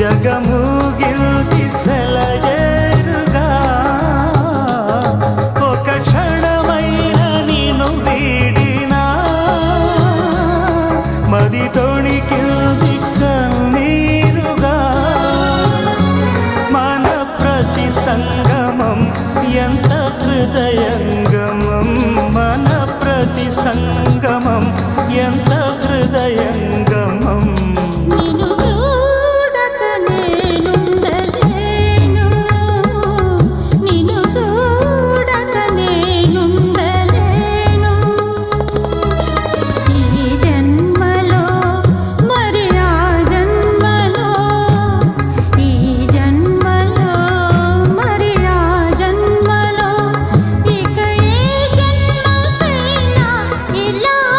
ಜಗಮೂಗಿಲ್ಗಿ ಸೆಲಗೇರುಗಾ ಒಕ ಕ್ಷಣಮೈನ ನೀನು ಬೀಡಿನ ಮದಿ ತೋಣಿಕಿಲ್ದಿ ಕಣ್ಣೀರುಗಾ ಮನ ಪ್ರತಿ ಸಂಗಮಂ ಎಂತ ಹೃದಯಂಗಮಂ ಮನ ಪ್ರತಿ ಸಂಗಮಂ ಎಂತ ಹೃದಯಂಗ